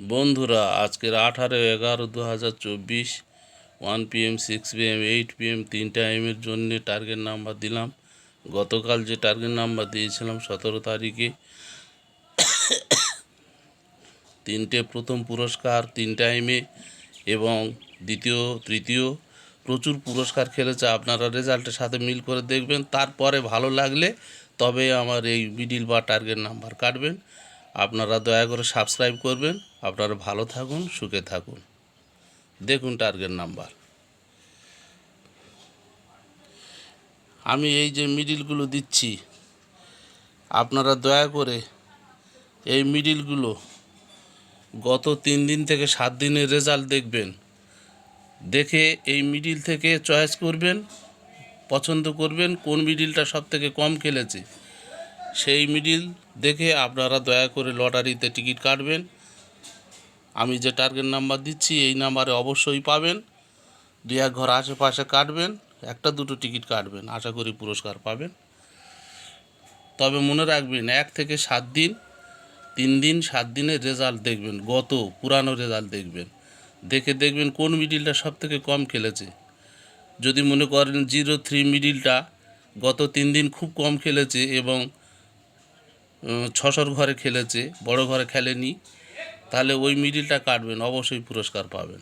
বন্ধুরা, আজকের আঠারো এগারো দু হাজার চব্বিশ one PM six PM eight PM তিন টাইমের জন্যে টার্গেট নাম্বার দিলাম। গতকাল যে টার্গেট নাম্বার দিয়েছিলাম সতেরো তারিখে, তিনটে প্রথম পুরস্কার, তিনটা এমে এবং দ্বিতীয়, তৃতীয় প্রচুর পুরস্কার খেলেছে। আপনারা রেজাল্টের সাথে মিল করে দেখবেন। তারপরে ভালো লাগলে তবে আমার এই মিডিল বা টার্গেট নাম্বার কাটবেন। আপনারা দয়া করে সাবস্ক্রাইব করবেন। আপনারা ভালো থাকুন, সুখে থাকুন। দেখুন টার্গেট নাম্বার আমি এই যে মিডিলগুলো দিচ্ছি, আপনারা দয়া করে এই মিডিলগুলো গত তিন দিন থেকে সাত দিনের রেজাল্ট দেখবেন। দেখে এই মিডিল থেকে চয়েস করবেন, পছন্দ করবেন, কোন মিডিলটা সব থেকে কম খেলেছে। সেই মিডিল দেখে আপনারা দয়া করে লটারিতে টিকিট কাটবেন। আমি যে টার্গেট নাম্বার দিচ্ছি, এই নাম্বারে অবশ্যই পাবেন। দু এক ঘর আশেপাশে কাটবেন, একটা দুটো টিকিট কাটবেন, আশা করি পুরস্কার পাবেন। তবে মনে রাখবেন, এক থেকে সাত দিন, তিন দিন, সাত দিনের রেজাল্ট দেখবেন, গত পুরানো রেজাল্ট দেখবেন। দেখে দেখবেন কোন মিডিলটা সব থেকে কম খেলেছে। যদি মনে করেন জিরো থ্রি মিডিলটা গত তিন দিন খুব কম খেলেছে এবং ছশোর ঘরে খেলেছে, বড় ঘরে খেলেনি তাহলে ওই মিডিলটা কাটবেন অবশ্যই পুরস্কার পাবেন।